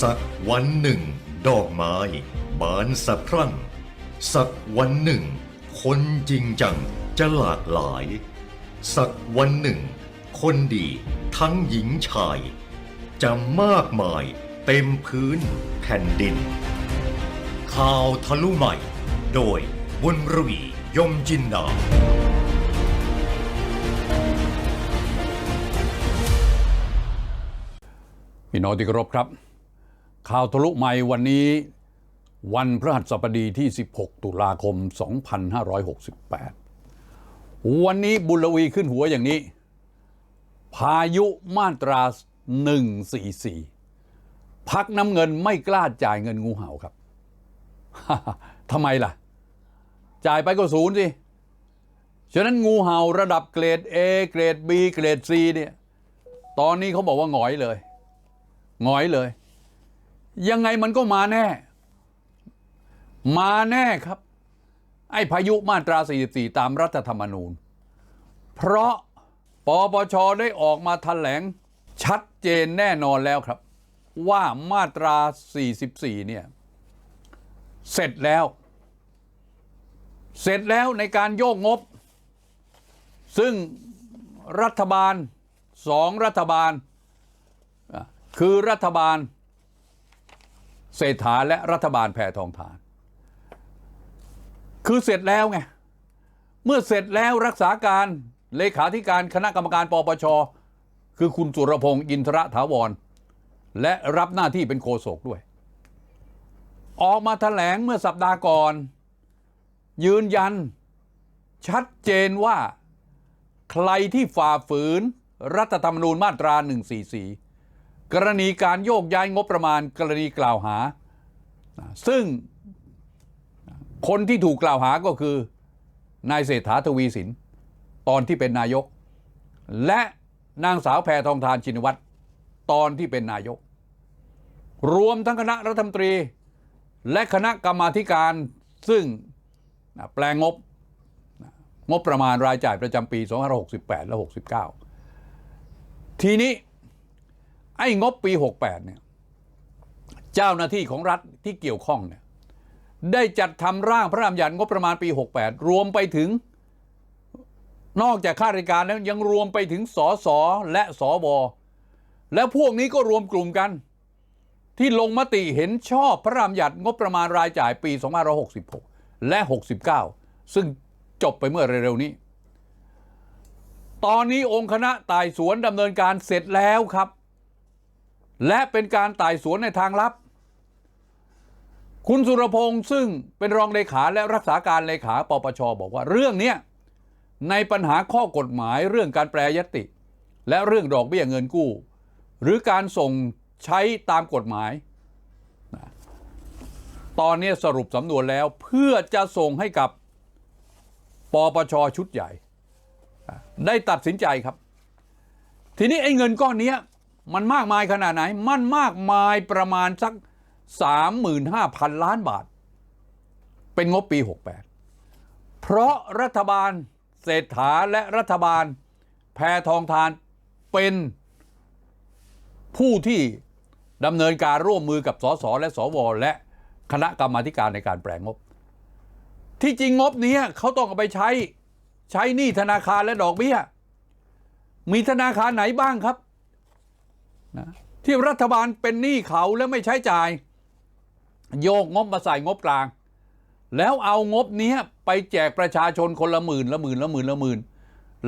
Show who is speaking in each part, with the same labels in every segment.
Speaker 1: สักวันหนึ่ง ดอกไม้ บานสะพรั่ง สักวันหนึ่ง คนจริงจังจะหลากหลาย สักวันหนึ่ง คนดีทั้งหญิงชาย จะมากมายเต็มพื้นแผ่นดิน ข่าวทะลุใหม่ โดยบุญรวียมจินดา
Speaker 2: พี่น้องที่เคารพครับ ข่าวทะลุใหม่วันนี้ วันพฤหัสบดีที่ 16 ตุลาคม 2568 วันนี้บุญลวีขึ้นหัวอย่างนี้ พายุมาตรา 144 พักน้ำเงินไม่กล้าจ่ายเงินงูเห่าครับทำไมล่ะ จ่ายไปก็ศูนย์สิ ฉะนั้นงูเห่าระดับเกรด A เกรด B เกรด C เนี่ย ตอนนี้เขาบอกว่าหงอยเลย หงอยเลย ยังไงมันก็มาแน่ มาแน่ครับ ไอ้พายุมาตรา 44 ตามรัฐธรรมนูญ เพราะปปชได้ออกมาแถลงชัดเจนแน่นอนแล้วครับ ว่ามาตรา 44 เนี่ย เสร็จแล้ว เสร็จแล้วในการโยกงบ ซึ่งรัฐบาลสองรัฐบาล คือรัฐบาล เศรษฐาและรัฐบาลแพทองทาน คือเสร็จแล้วไง เมื่อเสร็จแล้วรักษาการเลขาธิการคณะกรรมการปปช คือคุณสุรพงศ์อินทรถาวร และรับหน้าที่เป็นโฆษกด้วย ออกมาแถลงเมื่อสัปดาห์ก่อน ยืนยัน ชัดเจนว่า ใครที่ฝ่าฝืนรัฐธรรมนูญมาตรา 144 กรณีการโยกย้ายงบประมาณกรณีกล่าวหา ซึ่งคนที่ถูกกล่าวหาก็คือนายเศรษฐาทวีสิน ตอนที่เป็นนายก และนางสาวแพทองทานชินวัตรตอนที่เป็นนายก รวมทั้งคณะรัฐมนตรี และคณะกรรมาธิการซึ่งแปลงงบงบประมาณรายจ่ายประจำปี 2568 และ 69 ทีนี้ ไอ้งบปี 68 เนี่ย เจ้าหน้าที่ของรัฐที่เกี่ยวข้องเนี่ย ได้จัดทำร่างพระราชบัญญัติงบประมาณปี 68 รวมไปถึง นอกจากข้าราชการแล้วยังรวมไปถึงสสและสวแล้วพวกนี้ก็รวมกลุ่มกัน ที่ลงมติเห็นชอบพระราชบัญญัติงบประมาณรายจ่ายปี2566 และ 69 ซึ่งจบไปเมื่อเร็วๆนี้ตอนนี้องค์คณะไต่สวนดำเนินการเสร็จแล้วครับ และเป็นการไต่สวนในทางลับ คุณสุรพงษ์ซึ่งเป็นรองเลขาและรักษาการเลขาปปชบอกว่าเรื่องนี้ในปัญหาข้อกฎหมายเรื่องการแปรยติ และเรื่องดอกเบี้ยเงินกู้ หรือการส่งใช้ตามกฎหมาย ตอนนี้สรุปสำนวนแล้วเพื่อจะส่งให้กับปปชชุดใหญ่ ได้ตัดสินใจครับ ทีนี้ไอ้เงินก้อนนี้ มันมากมายขนาดไหน มันมากมายประมาณสัก 35,000 ล้านบาท เป็นงบปี 68 เพราะรัฐบาลเศรษฐาและรัฐบาลแพทองทานเป็นผู้ที่ดำเนินการร่วมมือกับสสและสวและคณะกรรมาธิการในการแปลงงบ ที่จริงงบนี้เขาต้องเอาไปใช้ใช้หนี้ธนาคารและดอกเบี้ย มีธนาคารไหนบ้างครับ นะที่รัฐบาลเป็นหนี้เขาแล้วไม่ใช้จ่าย โยกงบมาใส่งบกลาง แล้วเอางบนี้ไปแจกประชาชนคนละหมื่นละหมื่นละหมื่นละหมื่น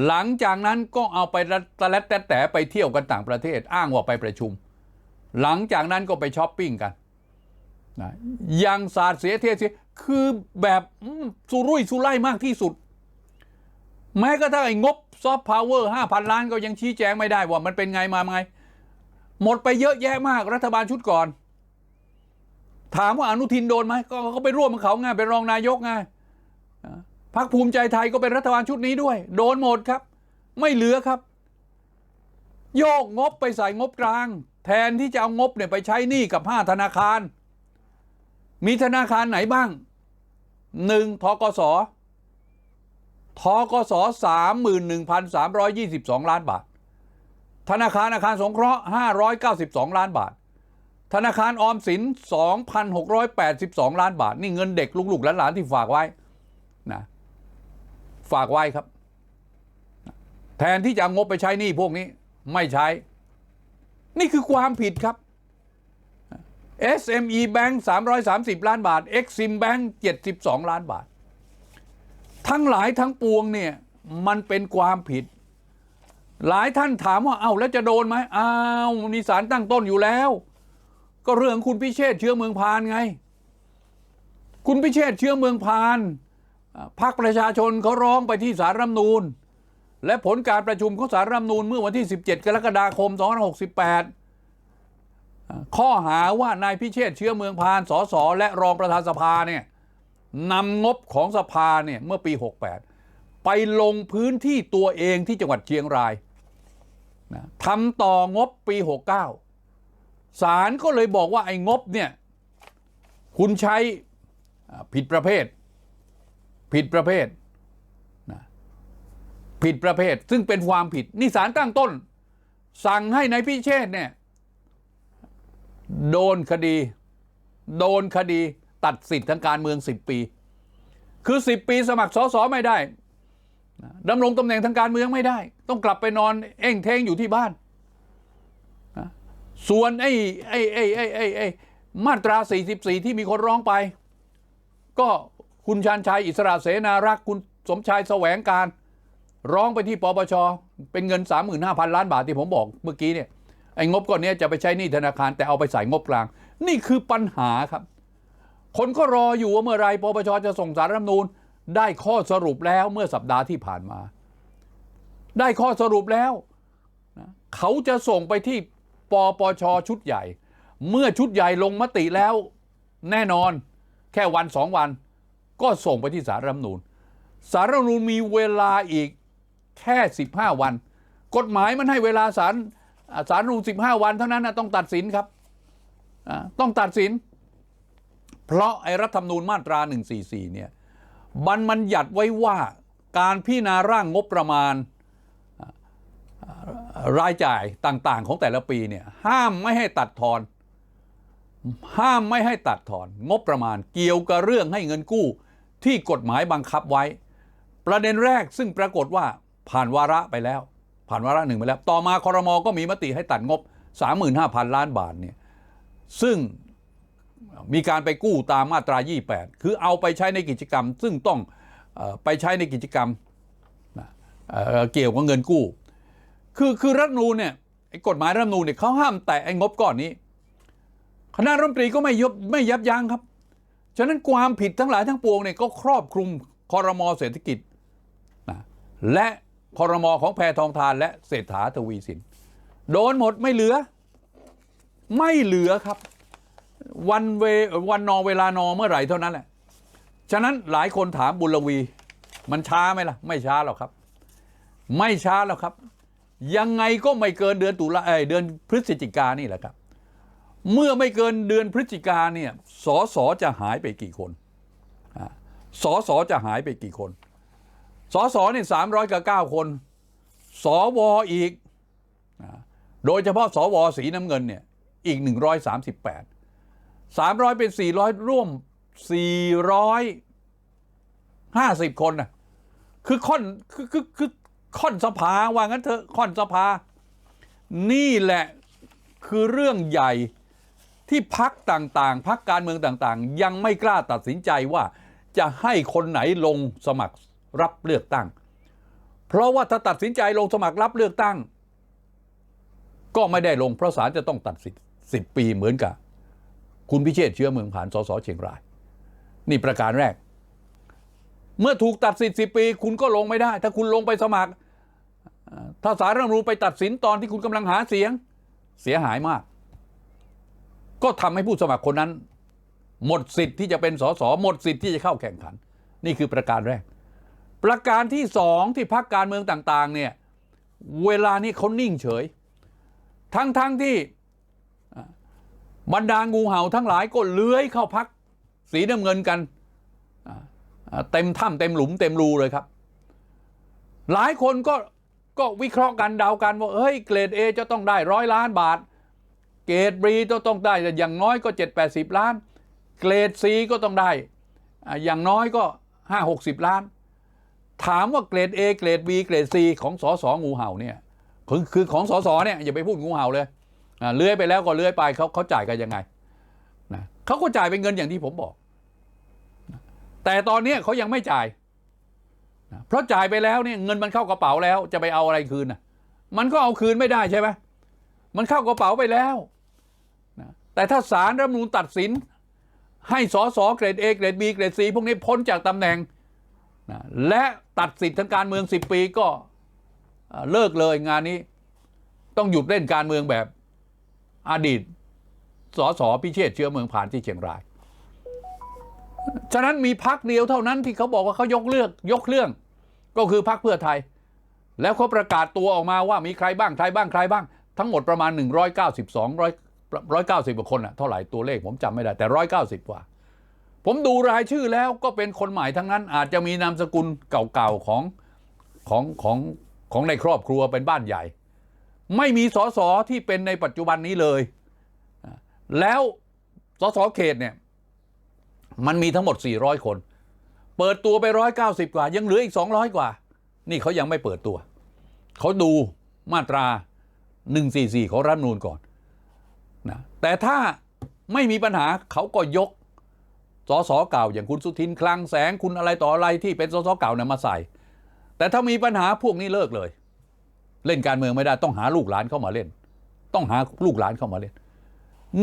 Speaker 2: หลังจากนั้นก็เอาไปตะแลดแต่แต่ไปเที่ยวกันต่างประเทศอ้างว่าไปประชุม หลังจากนั้นก็ไปช้อปปิ้งกันนะยังสาดเสียเทเสียคือแบบสุรุ่ยสุร่ายมากที่สุด แม้กระทั่งไอ้งบซอฟต์พาวเวอร์ห้าพันล้านก็ยังชี้แจงไม่ได้ว่ามันเป็นไงมาไง หมดไปเยอะแยะมากรัฐบาลชุดก่อน ถามว่าอนุทินโดนไหมก็เขาไปร่วมกับเขาไงเป็นรองนายกไงพรรคภูมิใจไทยก็เป็นรัฐบาลชุดนี้ด้วย โดนหมดครับ ไม่เหลือครับ โยกงบไปใส่งบกลาง แทนที่จะเอางบเนี่ยไปใช้หนี้กับห้าธนาคาร มีธนาคารไหนบ้างหนึ่งทกสทกสสามหมื่นหนึ่งพันสามร้อยยี่สิบสองล้านบาท ธนาคารอาคารสงเคราะห์ 592 ล้านบาท ธนาคารออมสิน 2,682 ล้านบาท นี่เงินเด็กลูกๆหลานๆที่ฝากไว้นะฝากไว้ครับ แทนที่จะงบไปใช้นี้พวกนี้ไม่ใช้ นี่คือความผิดครับ SME Bank 330 ล้านบาท Exim Bank 72 ล้านบาท ทั้งหลายทั้งปวงเนี่ย มันเป็นความผิด หลายท่านถามว่าเอ้าแล้วจะโดนไหมอ้าวมีสารตั้งต้นอยู่แล้ว ก็เรื่องคุณพิเชษเชื้อเมืองพานไง คุณพิเชษเชื้อเมืองพานพรรคประชาชนเขาร้องไปที่สารรัฐมนูญและผลการประชุมของสารรัฐมนูญเมื่อวันที่ 17 กรกฎาคม 2568 ข้อหาว่านายพิเชษเชื้อเมืองพานสสและรองประธานสภาเนี่ยนำงบของสภาเนี่ยเมื่อปี 68 ไปลงพื้นที่ตัวเองที่จังหวัดเชียงราย นะทำต่องบปี 69ศาลก็เลยบอกว่าไอ้งบเนี่ย คุณใช้อ่ผิดประเภท ผิดประเภทนะผิดประเภท ซึ่งเป็นความผิด นี่ศาลตั้งต้น สั่งให้นายพิเชษเนี่ย โดนคดี โดนคดีตัดสิทธิ์ทางการเมือง 10 ปี คือ 10 ปีสมัครสอสอไม่ได้ ดำรงตำแหน่งทางการเมืองไม่ได้ ต้องกลับไปนอนเอ่งเทงอยู่ที่บ้านนะส่วนไอ้ไอ้ไอ้ไอ้ไอ้ไอ้มาตรา 44 ที่มีคนร้องไป ก็คุณชาญชัยอิสระเสนารักคุณสมชายแสวงการ ร้องไปที่ปปชเป็นเงิน 35,000 ล้านบาทที่ผมบอกเมื่อกี้เนี่ยไอ้งบก้อนนี้จะไปใช้หนี้ธนาคารแต่เอาไปใส่งบกลาง นี่คือปัญหาครับ คนก็รออยู่ว่าเมื่อไรปปชจะส่งสารรัฐมนูญ ได้ข้อสรุปแล้วเมื่อสัปดาห์ที่ผ่านมา ได้ข้อสรุปแล้วนะเขาจะส่งไปที่ปปชชุดใหญ่ เมื่อชุดใหญ่ลงมติแล้ว แน่นอนแค่วันสองวัน ก็ส่งไปที่สารรัฐมนูญสารรัฐมนูญมีเวลาอีกแค่ 15 วัน กฎหมายมันให้เวลาสารสารรัฐธรรมนูญ15 วันเท่านั้นนะต้องตัดสินครับต้องตัดสิน เพราะไอ้รัฐธรรมนูญมาตรา 144เนี่ย มันมันหยัดไว้ว่าการพิจารณาร่างงบประมาณรายจ่ายต่างๆ ของแต่ละปีเนี่ยห้ามไม่ให้ตัดทอน ห้ามไม่ให้ตัดถอน งบประมาณเกี่ยวกับเรื่องให้เงินกู้ที่กฎหมายบังคับไว้ ประเด็นแรกซึ่งปรากฏว่าผ่านวาระไปแล้ว ผ่านวาระหนึ่งไปแล้ว ต่อมาคอรมอก็มีมติให้ตัดงบ 35,000 ล้านบาทเนี่ยซึ่ง มีการไปกู้ตามมาตรา 28 คือเอาไปใช้ในกิจกรรม ซึ่งต้องอไปใช้ในกิจกรรมเเกี่ยวกับเงินกู้ คือคือรัฐนูเนี่ยกฎหมายรัฐนูเนี่ยเขาห้ามแตะไอ้งบก้อนนี้ คณะรัฐมนตรีก็ไม่ยบไม่ยับยั้งครับ ฉะนั้นความผิดทั้งหลายทั้งปวงเนี่ยก็ครอบคลุมคอรมอเศรษฐกิจนะและคอรมอของแพทองทานและเศรษฐาทวีสิน โดนหมดไม่เหลือ ไม่เหลือครับ วันเววันนอเวลานอเมื่อไหร่เท่านั้นแหละ ฉะนั้นหลายคนถามบุญลวี มันช้าไหมล่ะ ไม่ช้าหรอกครับ ไม่ช้าแล้วครับ ยังไงก็ไม่เกินเดือนตุลาเอเดือนพฤศจิกานี่แหละครับ เมื่อไม่เกินเดือนพฤศจิกาเนี่ยสอสอจะหายไปกี่คนอสอสอจะหายไปกี่คนสอสอเนี่ยสามร้อยกับเก้าคนสวอีกอโดยเฉพาะสวสีน้ำเงินเนี่ยอีกหนึ่งร้อยสามสิบแปด สามร้อยเป็นสี่ร้อยร่วมสี่ร้อยห้าสิบคนนะคือค่อนคือคือคือค่อนสภาว่างั้นเถอะค่อนสภา นี่แหละคือเรื่องใหญ่ที่พักต่างๆ พักการเมืองต่างๆ ยังไม่กล้าตัดสินใจว่าจะให้คนไหนลงสมัครรับเลือกตั้ง เพราะว่าถ้าตัดสินใจลงสมัครรับเลือกตั้ง ก็ไม่ได้ลงเพราะศาลจะต้องตัดสิทธิ์สิบปีเหมือนกับ คุณพิเชษเชื้อเมืองผ่านสสเชียงราย นี่ประการแรก เมื่อถูกตัดสิทธิ์สิปี คุณก็ลงไม่ได้ ถ้าคุณลงไปสมัคร ถ้าสารรัฐรรมนูญไปตัดสินตอนที่คุณกำลังหาเสียงเสียหายมาก ก็ทำให้ผู้สมัครคนนั้น หมดสิทธิ์ที่จะเป็นสสหมดสิทธิ์ที่จะเข้าแข่งขัน นี่คือประการแรก ประการที่สองที่พักการเมืองต่าง ๆ เนี่ยเวลานี้เขานิ่งเฉย ทั้งๆทที่ บรรดางูเห่าทั้งหลายก็เลื้อยเข้าพัก สีน้ำเงินกัน เต็มถ้ำเต็มหลุมเต็มรูเลยครับ หลายคนก็ก็วิเคราะห์กันเดากันว่าเฮ้ยเกรด A จะต้องได้ร้อยล้านบาท เกรดบีต้องต้องได้อย่างน้อยก็ 7 8 0 ล้าน เกรดซีก็ต้องได้ อย่างน้อยก็ 5 60 ล้าน ถามว่าเกรด A เกรด B เกรด C ของสอสองูเห่าเนี่ยคือของสอสอเนี่ยอย่าไปพูดงูเห่าเลย เลื้อยไปแล้วก็เลื้อยไปเขาเขาจ่ายกันยังไงนะเขาก็จ่ายเป็นเงินอย่างที่ผมบอก แต่ตอนนี้เขายังไม่จ่ายนะเพราะจ่ายไปแล้วเนี่ยเงินมันเข้ากระเป๋าแล้วจะไปเอาอะไรคืนนะมันก็เอาคืนไม่ได้ใช่ไหมมันเข้ากระเป๋าไปแล้วนะแต่ถ้าศาลรัฐมนูญตัดสิน ให้สอสอเกรด A เกรด B เกรด C พวกนี้พ้นจากตำแหน่งนะและตัดสิทธิ์ทางการเมือง 10 ปีก็เลิกเลยงานนี้ ต้องหยุดเล่นการเมืองแบบ อดีตสสพิเชษเชื้อเมืองผ่านที่เชียงราย ฉะนั้นมีพักเดียวเท่านั้นที่เขาบอกว่าเขายกเลือกยกเรื่อง ก็คือพักเพื่อไทย แล้วเขาประกาศตัวออกมาว่ามีใครบ้างใครบ้างใครบ้าง ทั้งหมดประมาณ 192 100 190กว่าคนอะเท่าไหร่ตัวเลขผมจำไม่ได้แต่ 190 กว่า ผมดูรายชื่อแล้วก็เป็นคนใหม่ทั้งนั้น อาจจะมีนามสกุลเก่าๆของของของของในครอบครัวเป็นบ้านใหญ่ ไม่มีสสที่เป็นในปัจจุบันนี้เลย แล้วสสเขตเนี่ยมันมีทั้งหมด 400 คน เปิดตัวไป 190 กว่า ยังเหลืออีก 200 กว่า นี่เขายังไม่เปิดตัว เขาดูมาตรา 144 ของรัฐธรรมนูญก่อนนะแต่ถ้าไม่มีปัญหาเขาก็ยกสสเก่าอย่างคุณสุทินคลังแสงคุณอะไรต่ออะไรที่เป็นสสเก่าเนี่ยมาใส่ แต่ถ้ามีปัญหาพวกนี้เลิกเลย เล่นการเมืองไม่ได้ต้องหาลูกหลานเข้ามาเล่น ต้องหาลูกหลานเข้ามาเล่น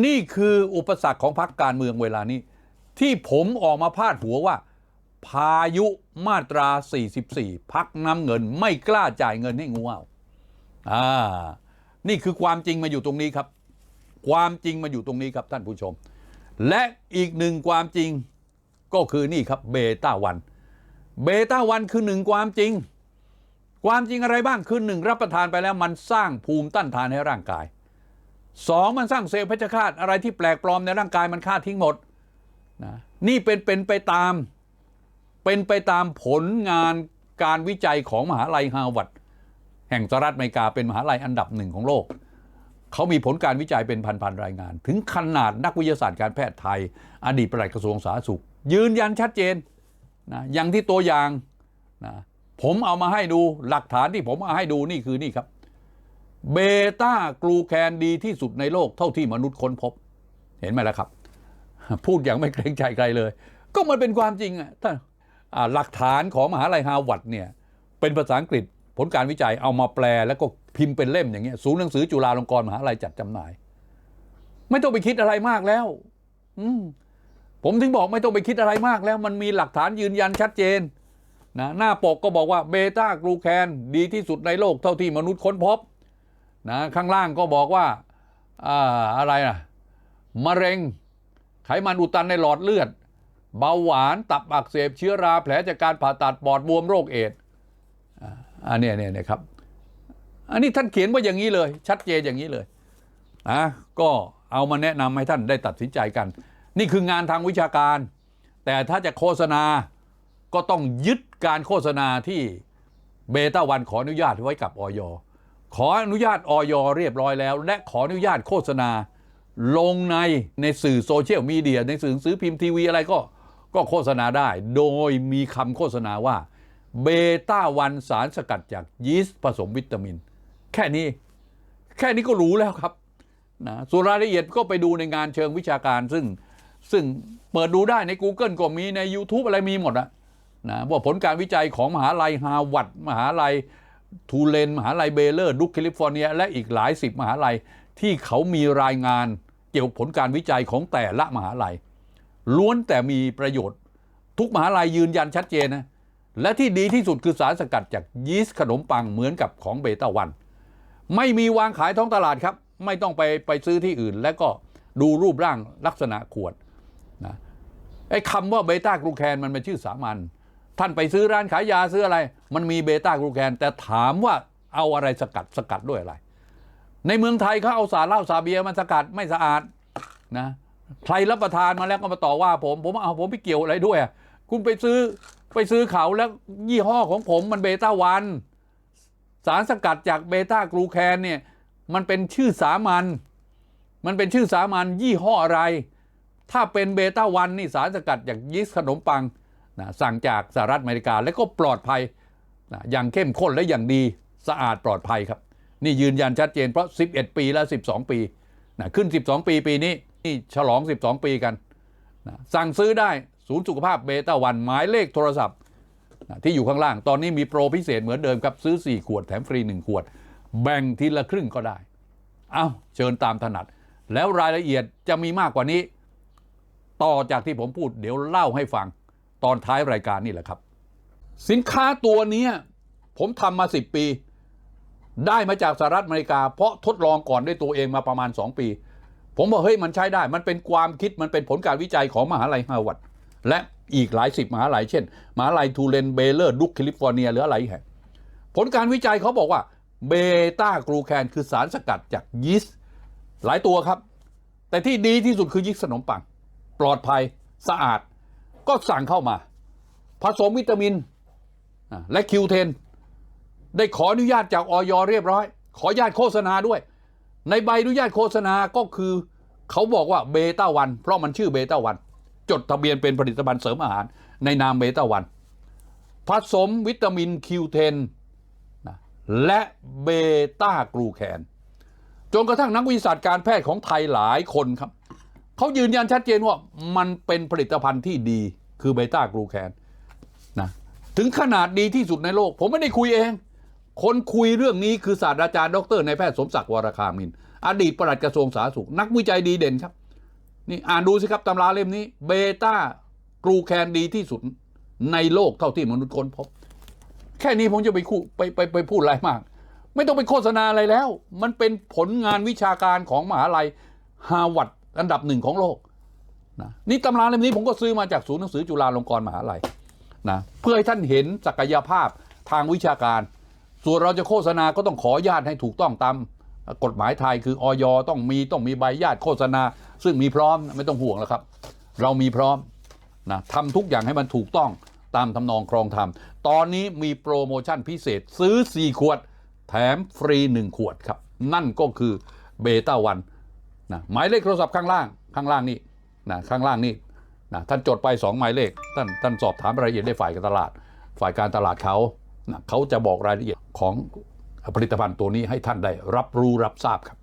Speaker 2: นี่คืออุปสรรคของพรรคการเมืองเวลานี้ ที่ผมออกมาพาดหัวว่า พายุมาตรา 44พักน้ำเงินไม่กล้าจ่ายเงินให้งูเห่าอ่านี่คือความจริงมาอยู่ตรงนี้ครับ ความจริงมาอยู่ตรงนี้ครับท่านผู้ชม และอีกหนึ่งความจริงก็คือนี่ครับเบต้าวัน เบต้าวันคือหนึ่งความจริง ความจริงอะไรบ้างคือหนึ่งรับประทานไปแล้วมันสร้างภูมิต้านทานให้ร่างกายสองมันสร้างเซลล์เพชฌฆาตอะไรที่แปลกปลอมในร่างกายมันฆ่าทิ้งหมดนะนี่เป็นเป็นไปตาม เป็นไปตามผลงานการวิจัยของมหาลัยฮาวาดแห่งสหรัฐอเมริกาเป็นมหาลัยอันดับหนึ่งของโลก เขามีผลการวิจัยเป็นพันๆรายงาน ถึงขนาดนักวิทยาศาสตร์การแพทย์ไทย อดีตปลัดกระทรวงสาธารณสุข ยืนยันชัดเจนนะอย่างที่ตัวอย่างนะ ผมเอามาให้ดูหลักฐานที่ผมเอาให้ดูนี่คือนี่ครับ เบต้ากลูแคนดีที่สุดในโลกเท่าที่มนุษย์ค้นพบ เห็นไหมล่ะครับ พูดอย่างไม่เกรงใจใครเลย ก็มันเป็นความจริงอะท่านหลักฐานของมหาลัยฮาวาดเนี่ยเป็นภาษาอังกฤษผลการวิจัยเอามาแปลแล้วก็พิมพ์เป็นเล่มอย่างเงี้ยศูนย์หนังสือจุฬาลงกรณ์มหาลัยจัดจำหน่าย ไม่ต้องไปคิดอะไรมากแล้ว อืผมถึงบอกไม่ต้องไปคิดอะไรมากแล้ว มันมีหลักฐานยืนยันชัดเจน นะหน้าปกก็บอกว่าเบต้ากลูแคนดีที่สุดในโลกเท่าที่มนุษย์ค้นพบนะข้างล่างก็บอกว่าอ่าอะไรนะมะเร็ง ไขมันอุดตันในหลอดเลือด เบาหวานตับอักเสบเชื้อราแผลจากการผ่าตัดปอดบวมโรคเอดอันนี้เนี่ยเนี่ยครับ อันนี้ท่านเขียนว่าอย่างนี้เลย ชัดเจนอย่างนี้เลยนะก็เอามาแนะนำให้ท่านได้ตัดสินใจกัน นี่คืองานทางวิชาการ แต่ถ้าจะโฆษณาก็ต้องยึด การโฆษณาที่เบต้าวันขออนุญาตไว้กับออยขออนุญาตออยเรียบร้อยแล้ว และขออนุญาตโฆษณา ลงในในสื่อโซเชียลมีเดียในสื่อสือพิมพ์ทีวีอะไรก็ก็โฆษณาได้ โดยมีคำโฆษณาว่าเบต้าวันสารสกัดจากยีสต์ผสมวิตามิน แค่นี้ แค่นี้ก็รู้แล้วครับนะส่วนรายละเอียดก็ไปดูในงานเชิงวิชาการซึ่งซึ่งเปิดดูได้ใน Google ก็มีใน YouTube อะไรมีหมดอะ นะว่าผลการวิจัยของมหาลัยฮาวาดมหาลัยทูเลน มหาลัยเบเลอร์ดุกแคลิฟอร์เนีย และอีกหลายสิบมหาลัยที่เขามีรายงานเกี่ยวกับผลการวิจัยของแต่ละมหาลัย ล้วนแต่มีประโยชน์ ทุกมหาลัยยืนยันชัดเจนนะและที่ดีที่สุดคือสารสกัดจากยีสต์ขนมปังเหมือนกับของเบต้าวัน ไม่มีวางขายท้องตลาดครับ ไม่ต้องไปไปซื้อที่อื่น แล้วก็ดูรูปร่างลักษณะขวดนะไอ้คำว่าเบต้ากลูแคนมันเป็นชื่อสามัญ ท่านไปซื้อร้านขายยาซื้ออะไร มันมีเบต้ากลูแคนแต่ถามว่าเอาอะไรสกัดสกัดด้วยอะไร ในเมืองไทยเขาเอาสารเหล้าสาเบียมันสกัดไม่สะอาดนะใครรับประทานมาแล้วก็มาต่อว่าผมผมเอาผมไปเกี่ยวอะไรด้วย คุณไปซื้อไปซื้อเขาแล้วยี่ห้อของผมมันเบต้าวัน สารสกัดจากเบต้ากลูแคนเนี่ยมันเป็นชื่อสามัญมันเป็นชื่อสามัญยี่ห้ออะไร ถ้าเป็นเบต้าวันนี่สารสกัดจากยีสต์ขนมปัง นะสั่งจากสหรัฐอเมริกาและก็ปลอดภัยนะอย่างเข้มข้นและอย่างดีสะอาดปลอดภัยครับ นี่ยืนยันชัดเจนเพราะ 11 ปีและ 12 ปีนะขึ้น 12 ปีปีนี้นี่ฉลอง 12 ปีกันนะสั่งซื้อได้ศูนย์สุขภาพเบต้าวันหมายเลขโทรศัพท์นะที่อยู่ข้างล่าง ตอนนี้มีโปรพิเศษเหมือนเดิมครับ ซื้อ 4 ขวดแถมฟรี 1 ขวด แบ่งทีละครึ่งก็ได้ เอาเชิญตามถนัด แล้วรายละเอียดจะมีมากกว่านี้ ต่อจากที่ผมพูดเดี๋ยวเล่าให้ฟัง ตอนท้ายรายการนี่แหละครับ สินค้าตัวนี้ผมทำมา 10 ปี ได้มาจากสหรัฐอเมริกา เพราะทดลองก่อนด้วยตัวเองมาประมาณ 2 ปี ผมบอกเฮ้ยมันใช้ได้ มันเป็นความคิดมันเป็นผลการวิจัยของมหาลัยฮาร์วาร์ดและอีกหลายสิบมหาลัยเช่นมหาลัยทูเลนเบเลอร์ดุกแคลิฟอร์เนียหรืออะไรแห่งผลการวิจัยเขาบอกว่าเบต้ากลูแคนคือสารสกัดจากยีสต์หลายตัวครับ แต่ที่ดีที่สุดคือยีสต์ขนมปัง ปลอดภัยสะอาด ก็สั่งเข้ามา ผสมวิตามินและคิวเทนได้ขออนุญาตจากออยเรียบร้อย ขออนุญาตโฆษณาด้วย ในใบอนุญาตโฆษณาก็คือเขาบอกว่าเบต้าวันเพราะมันชื่อเบต้าวันจดทะเบียนเป็นผลิตภัณฑ์เสริมอาหาร ในนามเบต้าวันผสมวิตามินคิวเทนและเบต้ากลูแคน จนกระทั่งนักวิทยาการแพทย์ของไทยหลายคนครับ เขายืนยันชัดเจนว่ามันเป็นผลิตภัณฑ์ที่ดีคือเบต้ากลูแคนนะถึงขนาดดีที่สุดในโลก ผมไม่ได้คุยเอง คนคุยเรื่องนี้คือศาสตราจารย์ดรนายแพทย์สมศักดิ์วรคามิน อดีตปลัดกระทรวงสาธารณสุข นักวิจัยดีเด่นครับ นี่อ่านดูสิครับตำราเล่มนี้เบต้ากลูแคนดีที่สุดในโลกเท่าที่มนุษย์ค้นพบ แค่นี้ผมจะไปคู่ไปไปไปพูดอะไรมาก ไม่ต้องไปโฆษณาอะไรแล้ว มันเป็นผลงานวิชาการของมหาลัยฮาร์วาร์ด อันดับหนึ่งของโลกนะนี่ตำราเล่มนี้ผมก็ซื้อมาจากศูนย์หนังสือจุฬาลงกรณ์มหาลัยนะเพื่อให้ท่านเห็นศักยภาพทางวิชาการ ส่วนเราจะโฆษณาก็ต้องขออนุญาตให้ถูกต้องตามกฎหมายไทยคือออยต้องมีต้องมีใบญาตโฆษณา ซึ่งมีพร้อมไม่ต้องห่วงแล้วครับ เรามีพร้อมนะทำทุกอย่างให้มันถูกต้องตามทำนองครองธรรม ตอนนี้มีโปรโมชั่นพิเศษซื้อ 4 ขวด แถมฟรี 1 ขวดครับ นั่นก็คือเบต้าวัน นะหมายเลขโทรศัพท์ข้างล่างข้างล่างนี่นะข้างล่างนี่นะท่านจดไป 2 หมายเลข ท่านท่านสอบถามรายละเอียดได้ฝ่ายการตลาด ฝ่ายการตลาดเขานะเขาจะบอกรายละเอียดของผลิตภัณฑ์ตัวนี้ให้ท่านได้รับรู้รับทราบครับ